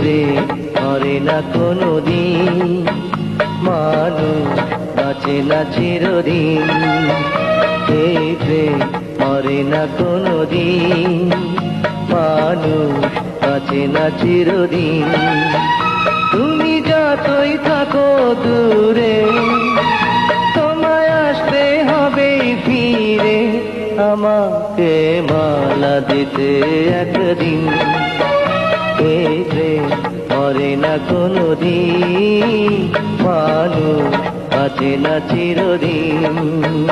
প্রেম মরে না কোনো দিন মানুষ বাঁচে না চিরদিন। এই প্রেম মরে না কোনো দিন মানুষ বাঁচে না চিরদিন। তুমি যতই থাকো দূরে, তোমায় আসতে হবে ফিরে। আমাকে মালা দিতে একদিন। মরে না কোনো দিন মানুষ আছে না চিরদিন।